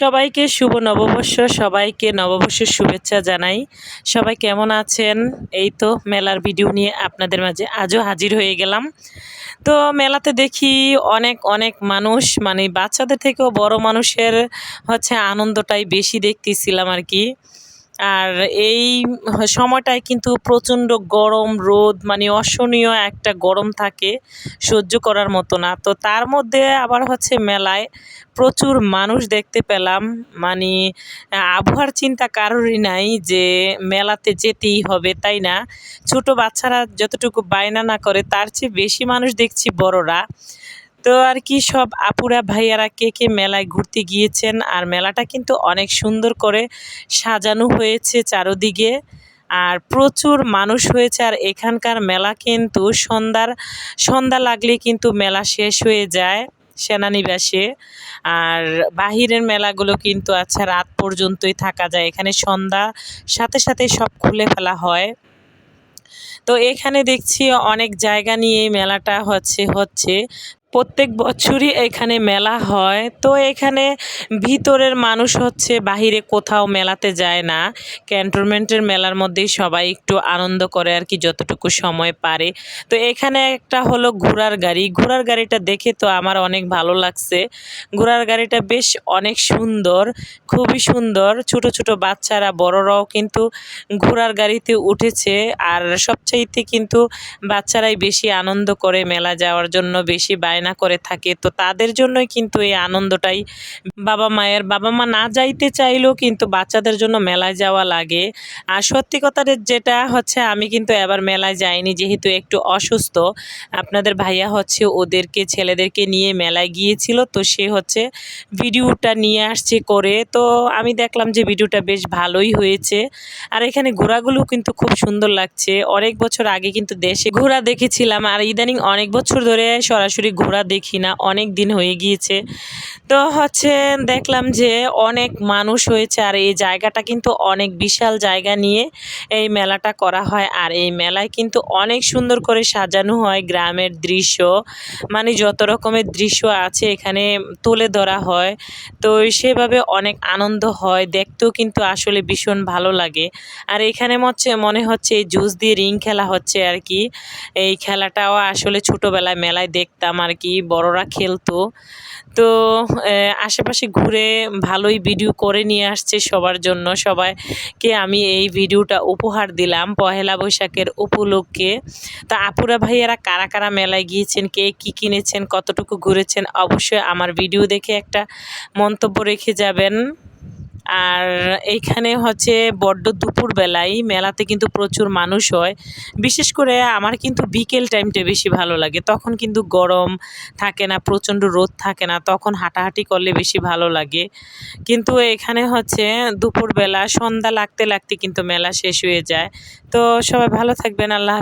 সবাইকে শুভ নববর্ষ, সবাইকে নববর্ষের শুভেচ্ছা জানাই। সবাই কেমন আছেন? এই তো মেলার ভিডিও নিয়ে আপনাদের মাঝে আজও হাজির হয়ে গেলাম। তো মেলাতে দেখি অনেক অনেক মানুষ মানে বাচ্চাদের থেকেও বড় মানুষের হচ্ছে আনন্দটাই বেশি দেখতেছিলাম আর কি। আর এই সময়টায় কিন্তু প্রচণ্ড গরম, রোদ মানে অসহনীয় একটা গরম থাকে সহ্য করার মতো না। তো তার মধ্যে আবার হচ্ছে মেলায় প্রচুর মানুষ দেখতে পেলাম। মানে আবহাওয়ার চিন্তা কারোরই নাই যে মেলাতে যেতেই হবে, তাই না? ছোট বাচ্চারা যতটুকু বায়না না করে, তার চেয়ে বেশি মানুষ দেখছি বড়রা। তো আর কি সব আপুরা, ভাইয়ারা কে কে মেলায় ঘুরতে গিয়েছেন? আর মেলাটা কিন্তু অনেক সুন্দর করে সাজানো হয়েছে চারোদিকে। আর প্রচুর মানুষ হয়েছে। আর এখানকার মেলা কিন্তু সন্ধ্যার, সন্ধ্যা লাগলে কিন্তু মেলা শেষ হয়ে যায় সেনানিবাসে। আর বাহিরের মেলাগুলো কিন্তু আচ্ছা রাত পর্যন্তই থাকা যায়। এখানে সন্ধ্যা, সাথে সাথে সব খুলে ফেলা হয়। তো এখানে দেখছি অনেক জায়গা নিয়ে মেলাটা হচ্ছে হচ্ছে। প্রত্যেক বছরই এখানে মেলা হয়। তো এখানে ভিতরের মানুষ হচ্ছে, বাহিরে কোথাও মেলাতে যায় না। ক্যান্টনমেন্টের মেলার মধ্যেই সবাই একটু আনন্দ করে আর কি, যতটুকু সময় পারে। তো এখানে একটা হলো ঘোড়ার গাড়ি। ঘোড়ার গাড়িটা দেখে তো আমার অনেক ভালো লাগছে। ঘোড়ার গাড়িটা বেশ অনেক সুন্দর, খুবই সুন্দর। ছোট ছোট বাচ্চারা, বড়রাও কিন্তু ঘোড়ার গাড়িতে উঠেছে। আর সবচাইতে কিন্তু বাচ্চারাই বেশি আনন্দ করে মেলা যাওয়ার জন্য, বেশি বায়না করে থাকে। তো তাদের জন্যই কিন্তু এই আনন্দটাই বাবা মায়ের, বাবা মা না যাইতে চাইলেও কিন্তু বাচ্চাদের জন্য মেলায় যাওয়া লাগে। আর সত্যি কথাটা যেটা হচ্ছে আমি কিন্তু এবার মেলায় যাইনি, যেহেতু একটু অসুস্থ। আপনাদের ভাইয়া হচ্ছে ওদেরকে, ছেলেদেরকে নিয়ে মেলায় গিয়েছিল, তো সে হচ্ছে ভিডিওটা নিয়ে আসছে করে। তো আমি দেখলাম যে, ভিডিওটা বেশ ভালোই হয়েছে। আর এখানে ঘোড়াগুলো কিন্তু খুব সুন্দর লাগছে। অনেক বছর আগে কিন্তু দেশে ঘোড়া দেখেছিলাম। আর ইদানিং অনেক বছর ধরে সরাসরি ঘোড়া দেখি না, অনেক দিন হয়ে গিয়েছে। তো হচ্ছে দেখলাম যে অনেক মানুষ হয়েছে আর এই জায়গাটা কিন্তু অনেক বিশাল জায়গা নিয়ে এই মেলাটা করা হয়। আর এই মেলায় কিন্তু অনেক সুন্দর করে সাজানো হয় গ্রামের দৃশ্য। মানে যত রকমের দৃশ্য আছে এখানে তুলে ধরা হয়। তো সেভাবে অনেক আনন্দ হয়, দেখতেও কিন্তু আসলে ভীষণ ভালো লাগে। আর এখানে হচ্ছে মনে হচ্ছে এই জুস দিয়ে রিং খেলা হচ্ছে আর কি। এই খেলাটাও আসলে ছোটোবেলায় মেলায় দেখতাম আর কি বড়রা খেলতো। তো আশেপাশে ঘুরে ভালোই ভিডিও করে নিয়ে আসছে সবার জন্য। সবাইকে আমি এই ভিডিওটা উপহার দিলাম পহেলা বৈশাখের উপলক্ষে। তা আপুরা ভাইয়ারা কারা কারা মেলায় গিয়েছেন, কে কী কিনেছেন, কতটুকু ঘুরেছেন, অবশ্যই আমার ভিডিও দেখে একটা মন্তব্য রেখে যাবেন। আর এইখানে হচ্ছে বড্ড দুপুরবেলায় মেলাতে কিন্তু প্রচুর মানুষ হয়। বিশেষ করে আমার কিন্তু বিকেল টাইমটা বেশি ভালো লাগে। তখন কিন্তু গরম থাকে না, প্রচণ্ড রোদ থাকে না, তখন হাঁটাহাঁটি করলে বেশি ভালো লাগে। কিন্তু এখানে হচ্ছে দুপুরবেলা সন্ধ্যা লাগতে লাগতে কিন্তু মেলা শেষ হয়ে যায়। তো সবাই ভালো থাকবেন, আল্লাহ